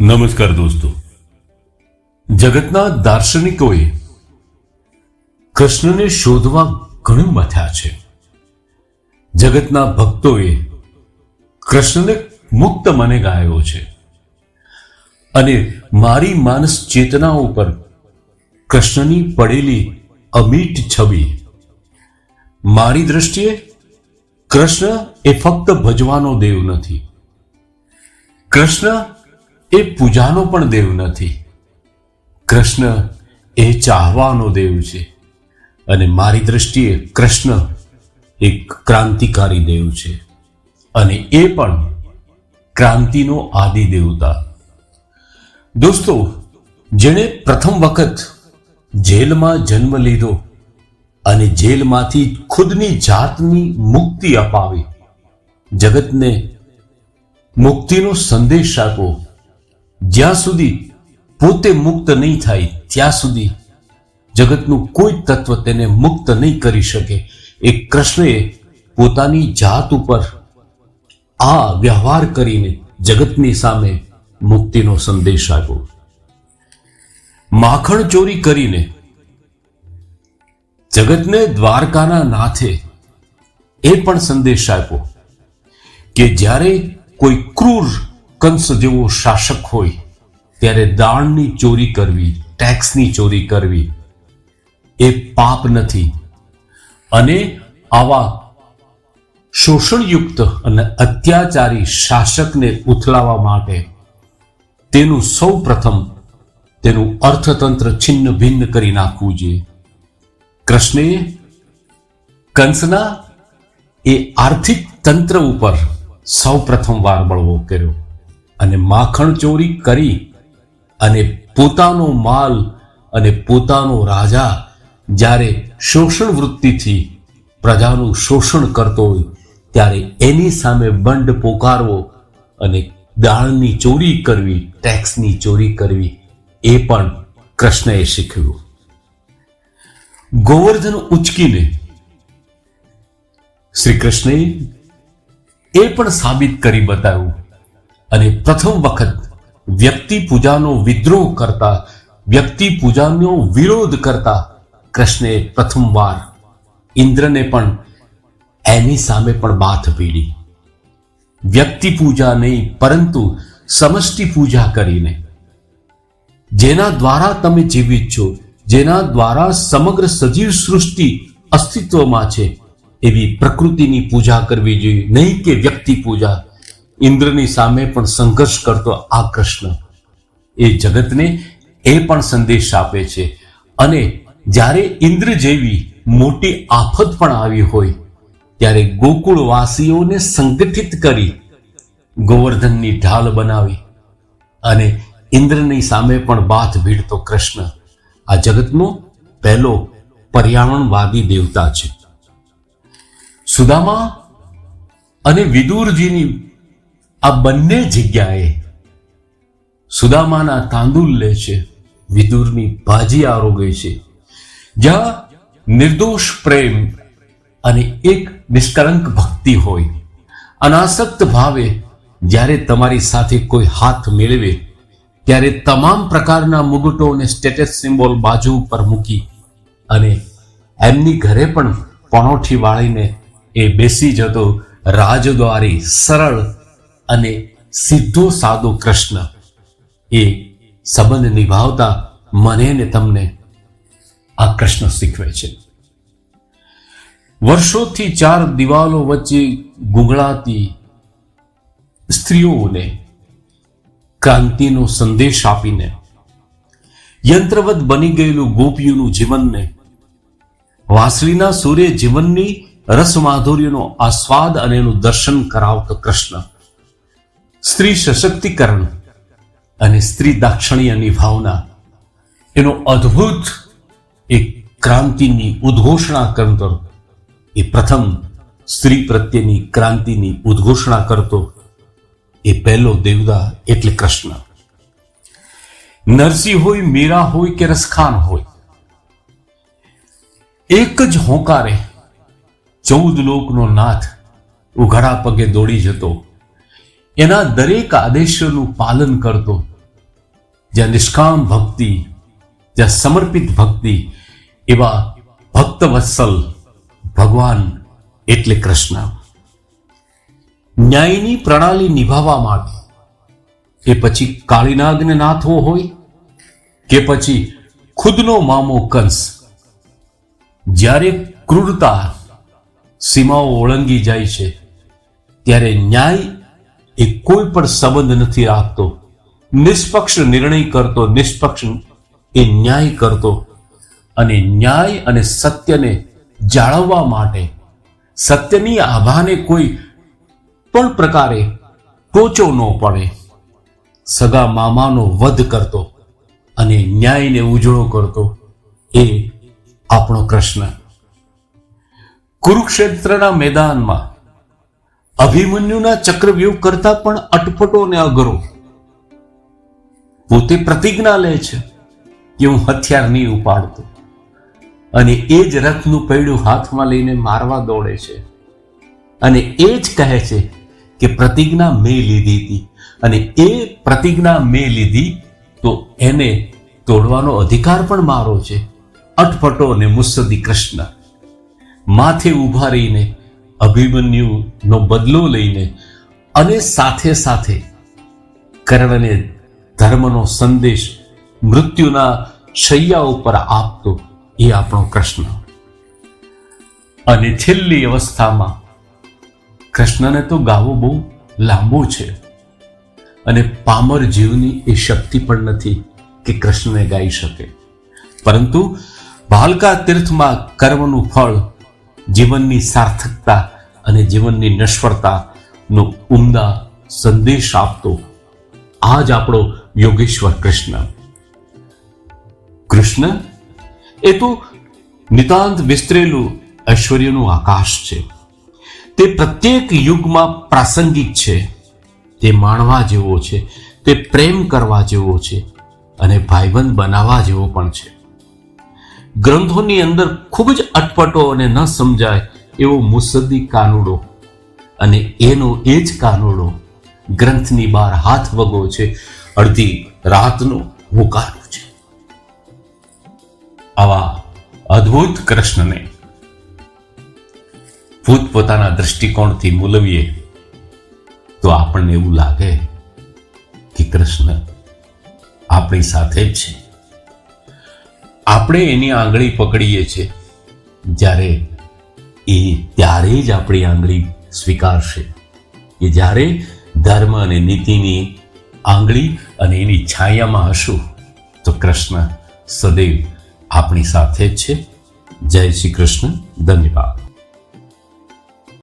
નમસ્કાર દોસ્તો. જગતના દાર્શનિકોએ કૃષ્ણને શોધવા ઘણું મથ્યા છે. જગતના ભક્તોએ કૃષ્ણને મુક્ત મને ગાયો છે. અને મારી માનસ ચેતના ઉપર કૃષ્ણની પડેલી અમીટ છબી. મારી દ્રષ્ટિએ કૃષ્ણ એ ફક્ત ભજવાનો દેવ નથી. કૃષ્ણ એ પૂજાનો પણ દેવ નથી. કૃષ્ણ એ ચાહવાનો દેવ છે અને મારી દ્રષ્ટિએ કૃષ્ણ એક ક્રાંતિકારી દેવ છે અને એ પણ ક્રાંતિનો આદિ દેવતા. દોસ્તો, જેણે પ્રથમ વખત જેલમાં જન્મ લીધો અને જેલમાંથી ખુદની જાતની મુક્તિ અપાવી, જગતને મુક્તિનો સંદેશ આપો જ્યાં સુધી પોતે મુક્ત નહીં થાય, ત્યાં સુધી જગતનું કોઈ તત્વ તેને મુક્ત નહીં કરી શકે. એ કૃષ્ણએ પોતાની જાત ઉપર આ વ્યવહાર કરીને જગતની સામે મુક્તિનો સંદેશ આપ્યો. માખણ ચોરી કરીને જગતને દ્વારકાના નાથે એ પણ સંદેશ આપ્યો કે જ્યારે કોઈ ક્રૂર કંસ જેવો શાસક હોય, ત્યારે દાણની ચોરી કરવી, ટેક્સની ચોરી કરવી, એ પાપ નથી. અને આવા શોષણયુક્ત અને અત્યાચારી શાસકને ઉથલાવવા માટે તેનું સૌ પ્રથમ તેનું અર્થતંત્ર છિન્ન ભિન્ન કરી નાખવું જોઈએ. કૃષ્ણએ કંસના એ આર્થિક તંત્ર ઉપર સૌ પ્રથમ વાર બળવો કર્યો. અને માખણ ચોરી કરી અને પોતાનો માલ અને પોતાનો રાજા જ્યારે શોષણ વૃત્તિથી પ્રજાનું શોષણ કરતો હોય, ત્યારે એની સામે બંડ પોકારવો અને દાળની ચોરી કરવી, ટેક્સની ચોરી કરવી, એ પણ કૃષ્ણએ શીખવ્યું ગોવર્ધન ઉચકીને શ્રી કૃષ્ણએ એ પણ સાબિત કરી બતાવ્યું અને પ્રથમ વખત વ્યક્તિ પૂજાનો વિદ્રોહ કરતા, વ્યક્તિ પૂજાનો વિરોધ કરતા કૃષ્ણે પ્રથમવાર ઇન્દ્રને પણ એની સામે પણ બાથ ભીડી વ્યક્તિ પૂજા નહીં, પરંતુ સમષ્ટિ પૂજા કરીને. જેના દ્વારા તમે જીવિત છો, જેના દ્વારા સમગ્ર સજીવ સૃષ્ટિ અસ્તિત્વમાં છે, એવી પ્રકૃતિની પૂજા કરવી જોઈએ. નહીં કે વ્યક્તિ પૂજા ઇન્દ્રની સામે પણ સંઘર્ષ કરતો આ કૃષ્ણ. એ જગતને એ પણ સંદેશ આપે છે. અને જ્યારે ઇન્દ્ર જેવી મોટી આફત પણ આવી હોય, ત્યારે ગોકુળવાસીઓને સંગઠિત કરી ગોવર્ધનની ઢાલ બનાવી અને ઇન્દ્રની સામે પણ બાથ ભીડતો કૃષ્ણ. આ જગતનો પહેલો પર્યાવરણવાદી દેવતા છે. સુદામા અને વિદુરજીની આ બંને જગ્યાએ સુદામાના તાંદુલ લે છે, વિદુરની ભાજી આરોગે છે. જ્યાં નિર્દોષ પ્રેમ અને એક નિષ્કલંક ભક્તિ હોય. અનાસક્ત ભાવે જ્યારે તમારી સાથે કોઈ હાથ મેળવે, ત્યારે તમામ પ્રકારના મુગટો અને સ્ટેટસ સિમ્બોલ બાજુ ઉપર મૂકી અને એમની ઘરે પણ પણોઠી વાળીને એ બેસી જતો રાજદ્વારી સરળ અને સીધો સાદો કૃષ્ણ એ સંબંધ નિભાવતા મને ને તમને આ કૃષ્ણ શીખવે છે. વર્ષોથી ચાર દિવાલો વચ્ચે ગુંગળાતી સ્ત્રીઓને ક્રાંતિનો સંદેશ આપીને યંત્રવત બની ગયેલું ગોપીઓનું જીવનને વાસળીના સૂર્ય જીવનની રસમાધુર્યનો આસ્વાદ અને એનું દર્શન કરાવતો કૃષ્ણ સ્ત્રી સશક્તિકરણ અને સ્ત્રી દાક્ષણ્યની ભાવના. એનો અદ્ભુત એક ક્રાંતિની ઉદ્ઘોષણા કરતો, એ પ્રથમ સ્ત્રી પ્રત્યેની ક્રાંતિની ઉદ્ઘોષણા કરતો, એ પહેલો દેવદા એટલે કૃષ્ણ. નરસિંહ હોય, મીરા હોય કે રસખાન હોય, એક જ હોંકારે ચૌદ લોકનો નાથ ઉઘાડા પગે દોડી જતો એના દરેક આદેશોનું પાલન કરતો જ્યાં નિષ્કામ ભક્તિ, જ્યાં સમર્પિત ભક્તિ, એવા ભક્ત વત્સલ ભગવાન એટલે કૃષ્ણ. ન્યાયની પ્રણાલી નિભાવવા માટે એ પછી કાળીનાગને નાથવો હોય, કે પછી ખુદનો મામો કંસ. જ્યારે ક્રૂરતા સીમાઓ ઓળંગી જાય છે, ત્યારે ન્યાય એ કોઈ પણ સંબંધ નથી રાખતો, નિષ્પક્ષ નિર્ણય કરતો, નિષ્પક્ષ એ ન્યાય કરતો. અને ન્યાય અને સત્યને જાળવવા માટે, સત્યની આભાને કોઈ પણ પ્રકારે ટોચો ન પડે. સગા મામાનો વધ કરતો અને ન્યાયને ઉજળો કરતો એ આપણો કૃષ્ણ કુરુક્ષેત્રના મેદાનમાં અભિમન્યુના ચક્રવ્યૂહ કરતા પણ અટપટો ને અઘરો પોતે પ્રતિજ્ઞા લે છે કે હું હથિયાર નહીં ઉપાડતો. અને એ જ રથનું પૈડું હાથમાં લઈને મારવા દોડે છે. અને એ જ કહે છે કે પ્રતિજ્ઞા મેં લીધી હતી. અને એ પ્રતિજ્ઞા મેં લીધી તો એને તોડવાનો અધિકાર પણ મારો છે. અટપટો અને મુસદી કૃષ્ણ. માથે ઊભા રહીને અભિમન્યુનો બદલો લઈને અને સાથે સાથે કર્ણને ધર્મનો સંદેશ મૃત્યુના શૈયા ઉપર આપતો એ આપણો કૃષ્ણ. અને છેલ્લી અવસ્થામાં કૃષ્ણને તો ગાવો બહુ લાંબો છે અને પામર જીવની એ શક્તિ પણ નથી કે કૃષ્ણને ગાઈ શકે. પરંતુ ભાલકા તીર્થમાં કર્મનું ફળ જીવનની સાર્થકતા અને જીવનની નશ્વરતાનો ઉમદા સંદેશ આપતો આ જ આપણો યોગેશ્વર કૃષ્ણ. કૃષ્ણ, એ તો નિતાંત વિસ્તરેલું ઐશ્વર્યનું આકાશ છે. તે પ્રત્યેક યુગમાં પ્રાસંગિક છે. તે માણવા જેવો છે, તે પ્રેમ કરવા જેવો છે અને ભાઈબંધ બનાવવા જેવો પણ છે. ગ્રંથોની અંદર ખૂબ જ અટપટો અને ન સમજાય એવો મુસદ્દી કાનુડો. અને એનો એ જ કાનુડો ગ્રંથની બહાર હાથ વગો છે, અડધી રાતનો હુકારો છે. આવા અદ્ભુત કૃષ્ણને ભૂત પોતાના દ્રષ્ટિકોણથી મૂલવીએ તો આપણને એવું લાગે કે કૃષ્ણ આપણી સાથે જ છે. આપણે એની આંગળી પકડીએ છીએ. જ્યારે એ ત્યારે જ આપણી આંગળી સ્વીકારશે. કે જ્યારે ધર્મ અને નીતિની આંગળી અને એની છાયામાં હશું, તો કૃષ્ણ સદૈવ આપણી સાથે જ છે. જય શ્રી કૃષ્ણ. ધન્યવાદ.